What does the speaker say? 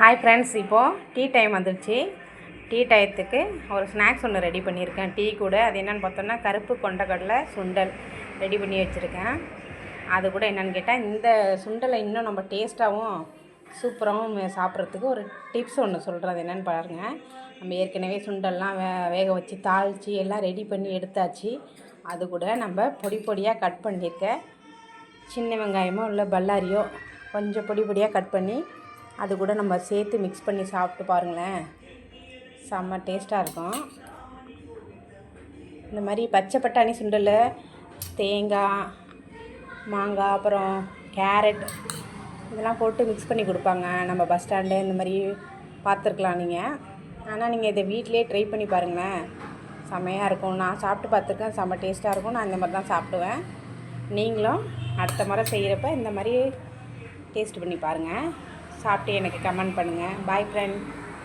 Hi friends இப்போது tea time வந்துடுச்சு tea டயத்துக்கு ஒரு ஸ்நாக்ஸ் ஒன்று ரெடி பண்ணியிருக்கேன். டீ கூட அது என்னென்னு பார்த்தோன்னா கருப்பு கொண்டக்கடலை சுண்டல் ரெடி பண்ணி வச்சுருக்கேன். அது கூட என்னென்னு கேட்டால் இந்த சுண்டலை இன்னும் நம்ம டேஸ்ட்டாகவும் சூப்பராகவும் சாப்பிட்றதுக்கு ஒரு டிப்ஸ் ஒன்று சொல்கிறது என்னென்னு பாருங்கள் நம்ம ஏற்கனவே சுண்டல்லாம் வே வேக வச்சு தாளித்து எல்லாம் ரெடி பண்ணி எடுத்தாச்சு. அது கூட நம்ம பொடி பொடியாக கட் பண்ணியிருக்க சின்ன வெங்காயமோ இல்லை பல்லாரியோ கொஞ்சம் பொடி பொடியாக கட் பண்ணி அது கூட நம்ம சேர்த்து மிக்ஸ் பண்ணி சாப்பிட்டு பாருங்களேன். செம்ம டேஸ்ட்டாக இருக்கும். இந்த மாதிரி பச்சை பட்டாணி சுண்டல் தேங்காய் மாங்காய் அப்புறம் கேரட் இதெல்லாம் போட்டு மிக்ஸ் பண்ணி கொடுப்பாங்க. நம்ம பஸ் ஸ்டாண்டு இந்த மாதிரி பார்த்துருக்கலாம் நீங்கள் ஆனால் நீங்கள் இதை வீட்டிலே ட்ரை பண்ணி பாருங்களேன். செம்மையாக இருக்கும். நான் சாப்பிட்டு பார்த்துருக்கேன். செம்ம டேஸ்ட்டாக இருக்கும். நான் இந்த மாதிரி தான் சாப்பிடுவேன். நீங்களும் அடுத்த முறை செய்கிறப்ப இந்த மாதிரி டேஸ்ட் பண்ணி பாருங்கள் சாப்பிட்டு எனக்கு கமெண்ட் பண்ணுங்கள் பாய் ஃப்ரெண்ட்